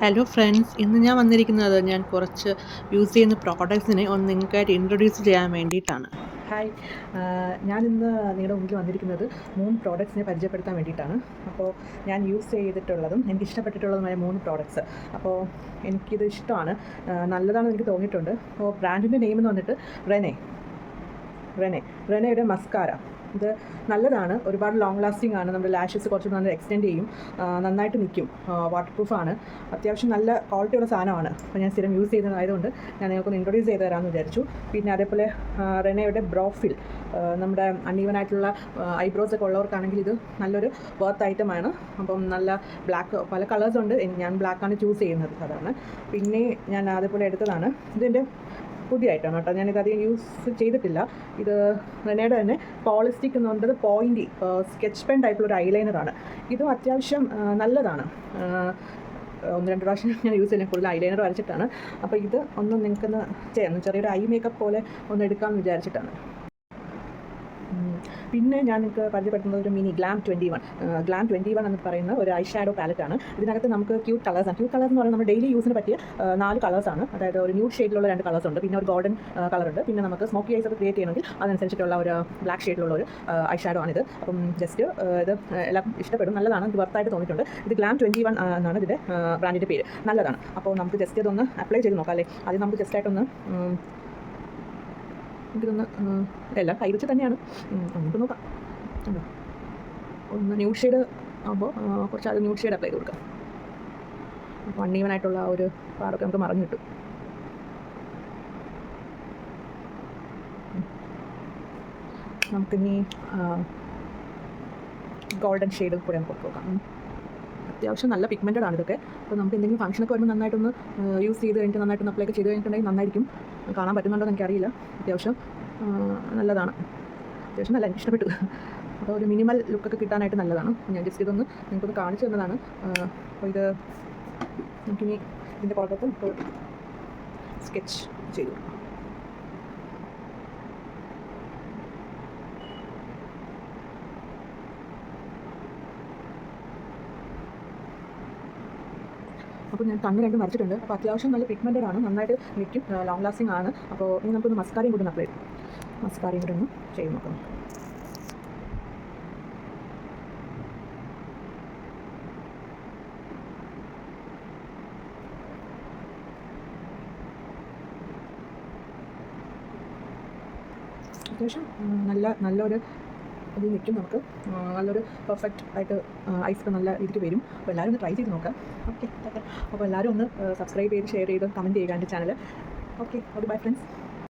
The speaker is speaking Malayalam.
ഹലോ ഫ്രണ്ട്സ് ഇന്ന് ഞാൻ വന്നിരിക്കുന്നത് ഞാൻ കുറച്ച് യൂസ് ചെയ്യുന്ന പ്രോഡക്ട്സിനെ ഒന്ന് നിങ്ങൾക്കായിട്ട് ഇൻട്രൊഡ്യൂസ് ചെയ്യാൻ വേണ്ടിയിട്ടാണ്. ഹായ് ഞാനിന്ന് നിങ്ങളുടെ മുമ്പിൽ വന്നിരിക്കുന്നത് മൂന്ന് പ്രോഡക്ട്സിനെ പരിചയപ്പെടുത്താൻ വേണ്ടിയിട്ടാണ്. അപ്പോൾ ഞാൻ യൂസ് ചെയ്തിട്ടുള്ളതും എനിക്ക് ഇഷ്ടപ്പെട്ടിട്ടുള്ളതുമായ മൂന്ന് പ്രോഡക്ട്സ് അപ്പോൾ എനിക്കിത് ഇഷ്ടമാണ്. നല്ലതാണെന്ന് എനിക്ക് തോന്നിയിട്ടുണ്ട്. അപ്പോൾ ബ്രാൻഡിന്റെ നെയിം എന്ന് വന്നിട്ട് റെനെ. റെനെ. റെനയുടെ മസ്കാര ഇത് നല്ലതാണ്. ഒരുപാട് ലോങ് ലാസ്റ്റിംഗ് ആണ്. നമ്മുടെ ലാഷസ് കുറച്ച് നല്ല എക്സ്റ്റെൻഡ് ചെയ്യും. നന്നായിട്ട് നിൽക്കും വാട്ടർ പ്രൂഫാണ് അത്യാവശ്യം നല്ല ക്വാളിറ്റിയുള്ള സാധനമാണ്. അപ്പോൾ ഞാൻ സ്ഥിരം യൂസ് ചെയ്തതായതുകൊണ്ട് ഞാൻ നിങ്ങൾക്കൊന്ന് ഇൻട്രൊഡ്യൂസ് ചെയ്ത് തരാമെന്ന് വിചാരിച്ചു. പിന്നെ അതേപോലെ റെനയുടെ ബ്രോഫിൽ നമ്മുടെ അണ്ണീവനായിട്ടുള്ള ഐബ്രോസ് ഒക്കെ ഉള്ളവർക്കാണെങ്കിൽ ഇത് നല്ലൊരു വർത്ത് ഐറ്റമാണ് അപ്പം നല്ല ബ്ലാക്ക് പല കളേഴ്സ് ഉണ്ട്. ഞാൻ ബ്ലാക്കാണ് ചൂസ് ചെയ്യുന്നത്. സാധാരണ പിന്നെ ഞാൻ അതേപോലെ എടുത്തതാണ്. ഇതിന്റെ പുതിയ ഐറ്റമാണ് കേട്ടോ. ഞാനിത് അധികം യൂസ് ചെയ്തിട്ടില്ല. ഇത് റെനയുടെ തന്നെ പോളിസ്റ്റിക് എന്ന് പറഞ്ഞത് പോയിന്റി സ്കെച്ച് പെൻ ടൈപ്പിലുള്ള ഒരു ഐലൈനറാണ് ഇതും അത്യാവശ്യം നല്ലതാണ്. ഒന്ന് രണ്ട് പ്രാവശ്യം ഞാൻ യൂസ് ചെയ്യുന്നത് കൂടുതൽ ഐലൈനർ വരച്ചിട്ടാണ്. അപ്പോൾ ഇത് ഒന്ന് നിങ്ങൾക്കൊന്ന് ചെയ്യാം. ചെറിയൊരു ഐ മേക്കപ്പ് പോലെ ഒന്ന് എടുക്കാമെന്ന് വിചാരിച്ചിട്ടാണ്. പിന്നെ ഞാൻ നിങ്ങൾക്ക് പരിചയപ്പെടുത്തുന്നത് ഒരു mini glam twenty one glam twenty one എന്ന് പറയുന്ന ഒരു ഐ ഷാഡോ പാലറ്റാണ് ഇതിനകത്ത് നമുക്ക് ക്യൂട്ട് ആണ്. ക്യൂട്ട് കളർ എന്ന് പറയുന്നത് നമ്മുടെ ഡെയിലി യൂസിന് പറ്റിയ നാല് കളേഴ്സാണ് അതായത് ഒരു ന്യൂ ഷെയ്ഡിലുള്ള രണ്ട് കളേഴ്സ് ഉണ്ട്. പിന്നെ ഒരു ഗോൾഡൻ കളർ ഉണ്ട്. പിന്നെ നമുക്ക് സ്മോക്കി ഐസ് ഒക്കെ ക്രിയേറ്റ് ചെയ്യണമെങ്കിൽ അതനുസരിച്ചിട്ടുള്ള ഒരു ബ്ലാക്ക് ഷെയ്ഡിലുള്ള ഒരു ഐ ഷാഡോ ആണിത്. അപ്പം ജസ്റ്റ് ഇത് എല്ലാം ഇഷ്ടപ്പെടും. നല്ലതാണ്. ഇത് വർത്തായിട്ട് തോന്നിയിട്ടുണ്ട്. ഇത് ഗ്ലാം ട്വന്റി വൺ എന്നാണ് ഇതിന്റെ ബ്രാൻഡിന്റെ പേര്. നല്ലതാണ്. അപ്പോൾ നമുക്ക് ജസ്റ്റ് ഇതൊന്ന് അപ്ലൈ ചെയ്ത് നോക്കാം അല്ലേ? അത് നമുക്ക് ജസ്റ്റ് ആയിട്ടൊന്ന് എനിക്കിതൊന്ന് എല്ലാം കൈ വെച്ച് തന്നെയാണ് നമുക്ക് നോക്കാം? ഒന്ന് ന്യൂഡ് ഷെയ്ഡ് ആകുമ്പോൾ കുറച്ച് അത് ന്യൂഡ് ഷെയ്ഡ് അപ്ലൈ ചെയ്ത് കൊടുക്കാം വൺ ഈവൻ ആയിട്ടുള്ള ആ ഒരു പാറൊക്കെ നമുക്ക് മറഞ്ഞു കിട്ടും. നമുക്കിനി ഗോൾഡൻ ഷെയ്ഡ് കൂടെ നമുക്ക് നോക്കാം. അത്യാവശ്യം നല്ല പിഗ്മെന്റഡ് ആണ് ഇതൊക്കെ. അപ്പോൾ നമുക്ക് എന്തെങ്കിലും ഫംഗ്ഷനൊക്കെ വരുമ്പോൾ നന്നായിട്ടൊന്ന് യൂസ് ചെയ്ത് കഴിഞ്ഞിട്ട് നന്നായിട്ടൊന്ന് അപ്ലൈ ഒക്കെ ചെയ്ത് കഴിഞ്ഞിട്ടുണ്ടെങ്കിൽ നന്നായിരിക്കും. കാണാൻ പറ്റുന്നുണ്ടോ എന്ന് എനിക്കറിയില്ല. അത്യാവശ്യം നല്ലതാണ്. അത്യാവശ്യം നല്ല എനിക്ക് ഇഷ്ടപ്പെട്ടു. അപ്പോൾ ഒരു മിനിമൽ ലുക്കൊക്കെ കിട്ടാനായിട്ട് നല്ലതാണ്. ഞാൻ ജസ്റ്റ് ഇതൊന്ന് നിങ്ങൾക്കൊന്ന് കാണിച്ചു തന്നതാണ്. അപ്പോൾ ഇത് നമുക്കിനി ഇതിന്റെ ഇപ്പോൾ സ്കെച്ച് ചെയ്തു. അപ്പോൾ ഞാൻ കണ്ണ് രണ്ടും വരച്ചിട്ടുണ്ട്. അപ്പോൾ അത്യാവശ്യം നല്ല പിഗ്മെന്റഡ് ആണ്. നന്നായിട്ട് നിൽക്കും. ലോങ് ലാസ്റ്റിംഗ് ആണ്. അപ്പോൾ ഇനി നമുക്കൊന്ന് മസ്കാരയും കൂടി അപ്ലൈ ചെയ്യും. മസ്കാരയും കൂടി ഒന്ന് ചെയ്ത് നോക്കാം. അത്യാവശ്യം നല്ല നല്ലൊരു ഇത് നിൽക്കും നമുക്ക്. നല്ലൊരു പെർഫെക്റ്റ് ആയിട്ട് ഐസ് ഒക്കെ നല്ല രീതിക്ക് വരും. അപ്പോൾ എല്ലാവരും ഒന്ന് ട്രൈ ചെയ്ത് നോക്കാം. ഓക്കെ അപ്പോൾ എല്ലാവരും ഒന്ന് സബ്സ്ക്രൈബ് ചെയ്ത് ഷെയർ ചെയ്ത് കമന്റ് ചെയ്യുക എന്റെ channel okay okay bye friends